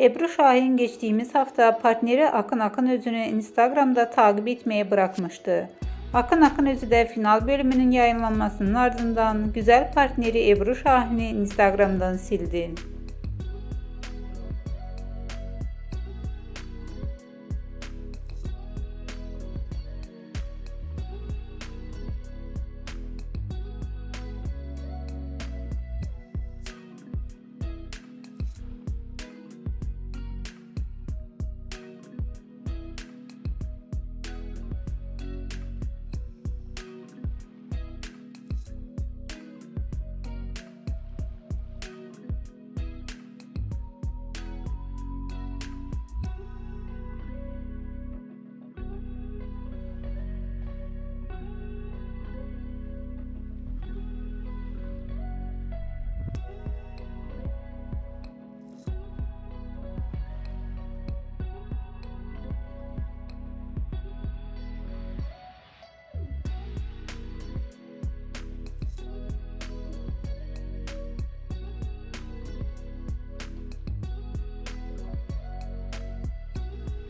Ebru Şahin geçtiğimiz hafta partneri Akın Akın Özü'nü Instagram'da takip etmeye bırakmıştı. Akın Akınözü de final bölümünün yayınlanmasının ardından güzel partneri Ebru Şahin'i Instagram'dan sildi.